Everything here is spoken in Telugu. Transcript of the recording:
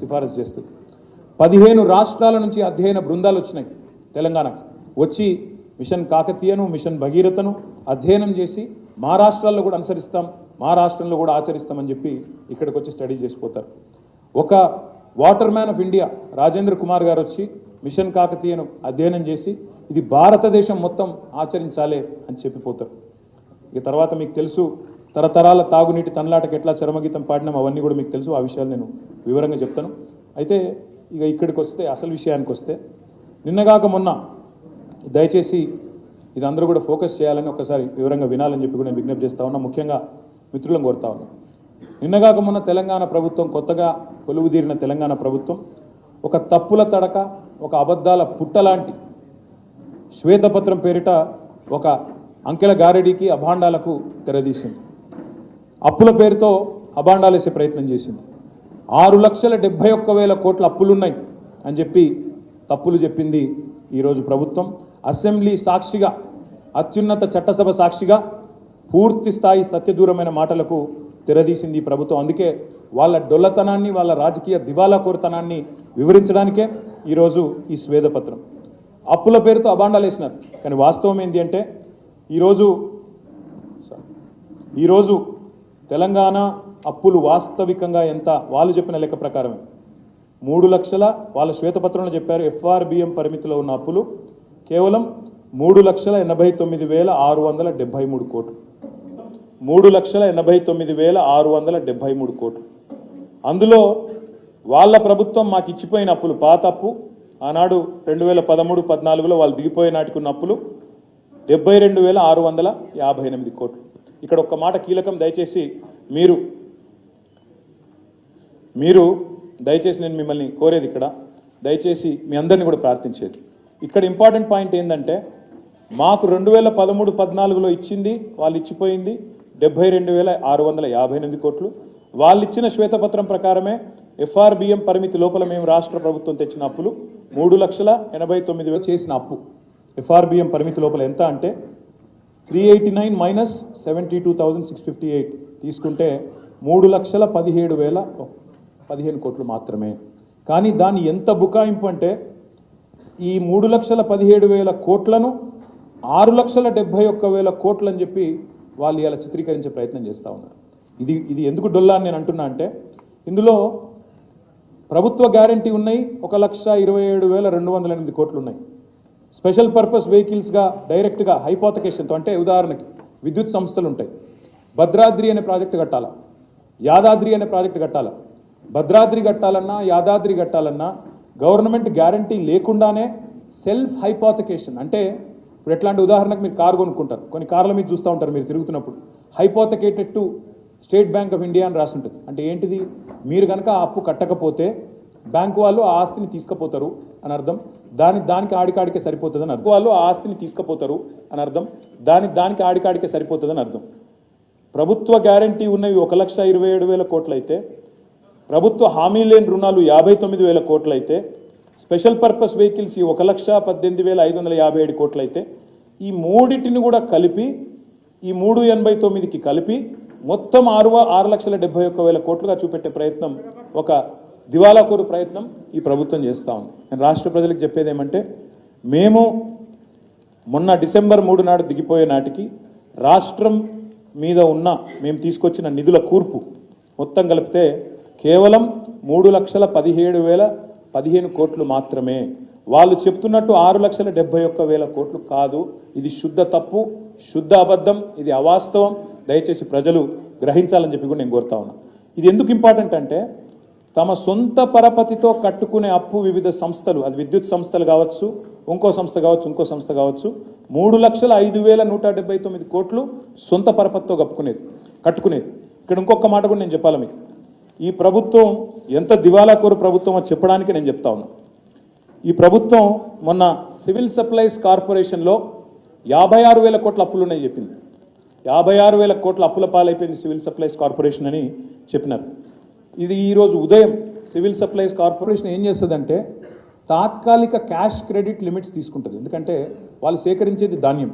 సిఫారసు చేస్తుంది. పదిహేను రాష్ట్రాల నుంచి అధ్యయన బృందాలు వచ్చినాయి తెలంగాణకు. వచ్చి మిషన్ కాకతీయను మిషన్ భగీరథను అధ్యయనం చేసి మా రాష్ట్రాల్లో కూడా అనుసరిస్తాం మా రాష్ట్రంలో కూడా ఆచరిస్తామని చెప్పి ఇక్కడికి వచ్చి స్టడీ చేసిపోతారు. ఒక water man of India Rajendra Kumar garu వచ్చి మిషన్ కాకతీయను అధ్యయనం చేసి ఇది భారతదేశం మొత్తం ఆచరించాలి అని చెప్పిపోతారు. ఇక తర్వాత మీకు తెలుసు తరతరాల తాగునీటి తనలాటకి ఎట్లా చరమగీతం పాడినాం అవన్నీ కూడా మీకు తెలుసు. ఆ విషయాలు నేను వివరంగా చెప్తాను. అయితే ఇక ఇక్కడికి వస్తే అసలు విషయానికి వస్తే నిన్నగాక మొన్న దయచేసి ఇది అందరూ కూడా ఫోకస్ చేయాలని ఒకసారి వివరంగా వినాలని చెప్పి కూడా నేను విజ్ఞప్తి చేస్తా ఉన్నా. ముఖ్యంగా మిత్రులను కోరుతా ఉన్నా. నిన్నగాక మొన్న తెలంగాణ ప్రభుత్వం కొత్తగా కొలువుదీరిన తెలంగాణ ప్రభుత్వం ఒక తప్పుల తడక ఒక అబద్ధాల పుట్టలాంటి శ్వేతపత్రం పేరిట ఒక అంకెల గారెడీకి అభాండాలకు తెరదీసింది. అప్పుల పేరుతో అబాండాలేసే ప్రయత్నం చేసింది. ఆరు లక్షల డెబ్భై ఒక్క వేల కోట్ల అప్పులున్నాయి అని చెప్పి తప్పులు చెప్పింది ఈరోజు ప్రభుత్వం. అసెంబ్లీ సాక్షిగా అత్యున్నత చట్టసభ సాక్షిగా పూర్తి స్థాయి సత్యదూరమైన మాటలకు తెరదీసింది ప్రభుత్వం. అందుకే వాళ్ళ డొల్లతనాన్ని వాళ్ళ రాజకీయ దివాలా కోరతనాన్ని వివరించడానికే ఈరోజు ఈ స్వేదపత్రం. అప్పుల పేరుతో అబాండాలు వేసినారు. కానీ వాస్తవం ఏంటి అంటే ఈరోజు ఈరోజు తెలంగాణ అప్పులు వాస్తవికంగా ఎంత? వాళ్ళు చెప్పిన లెక్క ప్రకారమే. మూడు లక్షల వాళ్ళ శ్వేతపత్రంలో చెప్పారు ఎఫ్ఆర్బిఎం పరిమితిలో ఉన్న అప్పులు కేవలం మూడు లక్షల ఎనభై తొమ్మిది వేల ఆరు వందల డెబ్బై మూడు కోట్లు. మూడు లక్షల ఎనభై తొమ్మిది వేల ఆరు వందల డెబ్బై మూడు కోట్లు. అందులో వాళ్ళ ప్రభుత్వం మాకు ఇచ్చిపోయిన అప్పులు పాత అప్పు ఆనాడు రెండు వేల పదమూడు పద్నాలుగులో వాళ్ళు దిగిపోయే నాటికి ఉన్న అప్పులు డెబ్బై రెండు వేల ఆరు వందల యాభై ఎనిమిది కోట్లు. ఇక్కడ ఒక్క మాట కీలకం దయచేసి మీరు మీరు దయచేసి నేను మిమ్మల్ని కోరేది ఇక్కడ దయచేసి మీ అందరిని కూడా ప్రార్థించేది. ఇక్కడ ఇంపార్టెంట్ పాయింట్ ఏంటంటే మాకు రెండు వేల పదమూడు పద్నాలుగులో ఇచ్చింది వాళ్ళు ఇచ్చిపోయింది డెబ్బై రెండు వేల ఆరు వందల యాభై ఎనిమిది కోట్లు. వాళ్ళు ఇచ్చిన శ్వేతపత్రం ప్రకారమే ఎఫ్ఆర్బిఎం పరిమితి లోపల మేము రాష్ట్ర ప్రభుత్వం తెచ్చిన అప్పులు మూడు లక్షల ఎనభై తొమ్మిది వేలు చేసిన అప్పు. ఎఫ్ఆర్బిఎం పరిమితి లోపల ఎంత అంటే three eighty nine minus seventy two thousand six fifty eight తీసుకుంటే మూడు లక్షల పదిహేడు వేల పదిహేను కోట్లు మాత్రమే. కానీ దాని ఎంత బుకాయింపు అంటే ఈ మూడు లక్షల పదిహేడు వేల కోట్లను ఆరు లక్షల డెబ్బై ఒక్క వేల కోట్లు అని చెప్పి వాళ్ళు ఇలా చిత్రీకరించే ప్రయత్నం చేస్తూ ఉన్నారు. ఇది ఇది ఎందుకు డొల్లా అని నేను అంటున్నా అంటే ఇందులో ప్రభుత్వ గ్యారంటీ ఉన్నాయి ఒక లక్ష ఇరవై ఏడు వేల రెండు వందల ఎనిమిది కోట్లు ఉన్నాయి. స్పెషల్ పర్పస్ వెహికల్స్గా డైరెక్ట్గా హైపోతకేషన్తో అంటే ఉదాహరణకి విద్యుత్ సంస్థలు ఉంటాయి భద్రాద్రి అనే ప్రాజెక్టు కట్టాలా? యాదాద్రి అనే ప్రాజెక్టు కట్టాలా? భద్రాద్రి కట్టాలన్నా యాదాద్రి కట్టాలన్నా గవర్నమెంట్ గ్యారంటీ లేకుండానే సెల్ఫ్ హైపోతకేషన్ అంటే ఇప్పుడు ఎట్లాంటి ఉదాహరణకు మీరు కారు కొనుక్కుంటారు. కొన్ని కార్ల మీద చూస్తూ ఉంటారు మీరు తిరుగుతున్నప్పుడు. Hypothecated to State Bank of India అని రాసి ఉంటుంది అంటే ఏంటిది? మీరు కనుక ఆ అప్పు కట్టకపోతే బ్యాంకు వాళ్ళు ఆ ఆస్తిని తీసుకుపోతారు. అని అర్థం. దాని దానికి ఆడికాడికే సరిపోతుంది అని అర్థం. వాళ్ళు ఆ ఆస్తిని తీసుకుపోతారు అని అర్థం. దాని దానికి ఆడికాడికే సరిపోతుంది అని అర్థం. ప్రభుత్వ గ్యారంటీ ఉన్నవి ఒక లక్ష ఇరవై ఏడు వేల కోట్లయితే ప్రభుత్వ హామీ లేని రుణాలు యాభై తొమ్మిది వేల కోట్లయితే స్పెషల్ పర్పస్ వెహికల్స్ ఈ ఒక లక్ష పద్దెనిమిది వేల ఐదు వందల యాభై ఏడు కోట్లయితే ఈ మూడింటిని కూడా కలిపి ఈ మూడు ఎనభై తొమ్మిదికి కలిపి మొత్తం ఆరు ఆరు లక్షల డెబ్బై ఒక్క వేల కోట్లుగా చూపెట్టే ప్రయత్నం ఒక దివాలాకోరు ప్రయత్నం ఈ ప్రభుత్వం చేస్తూ ఉంది. నేను రాష్ట్ర ప్రజలకు చెప్పేది ఏమంటే మేము మొన్న డిసెంబర్ మూడు నాడు దిగిపోయే నాటికి రాష్ట్రం మీద ఉన్న మేము తీసుకొచ్చిన నిధుల కూర్పు మొత్తం కలిపితే కేవలం మూడు లక్షల పదిహేడు వేల పదిహేను కోట్లు మాత్రమే. వాళ్ళు చెప్తున్నట్టు ఆరు లక్షల డెబ్బై ఒక్క వేల కోట్లు కాదు. ఇది శుద్ధ తప్పు శుద్ధ అబద్ధం ఇది అవాస్తవం. దయచేసి ప్రజలు గ్రహించాలని చెప్పి కూడా నేను కోరుతా ఉన్నా. ఇది ఎందుకు ఇంపార్టెంట్ అంటే తమ సొంత పరపతితో కట్టుకునే అప్పు వివిధ సంస్థలు అది విద్యుత్ సంస్థలు కావచ్చు ఇంకో సంస్థ కావచ్చు ఇంకో సంస్థ కావచ్చు మూడు లక్షల ఐదు వేల నూట డెబ్బై తొమ్మిది కోట్లు సొంత పరపతితో కప్పుకునేది కట్టుకునేది. ఇక్కడ ఇంకొక మాట కూడా నేను చెప్పాలి మీకు. ఈ ప్రభుత్వం ఎంత దివాలాకోరు ప్రభుత్వం చెప్పడానికి నేను చెప్తా ఉన్నా. ఈ ప్రభుత్వం మొన్న సివిల్ సప్లైస్ కార్పొరేషన్లో యాభై ఆరు వేల కోట్ల అప్పులు ఉన్నాయి చెప్పింది. యాభై ఆరు వేల కోట్ల అప్పుల పాలైపోయింది సివిల్ సప్లైస్ కార్పొరేషన్ అని చెప్పినారు. ఇది ఈరోజు ఉదయం సివిల్ సప్లైస్ కార్పొరేషన్ ఏం చేస్తుందంటే తాత్కాలిక క్యాష్ క్రెడిట్ లిమిట్స్ తీసుకుంటుంది. ఎందుకంటే వాళ్ళు సేకరించేది ధాన్యం.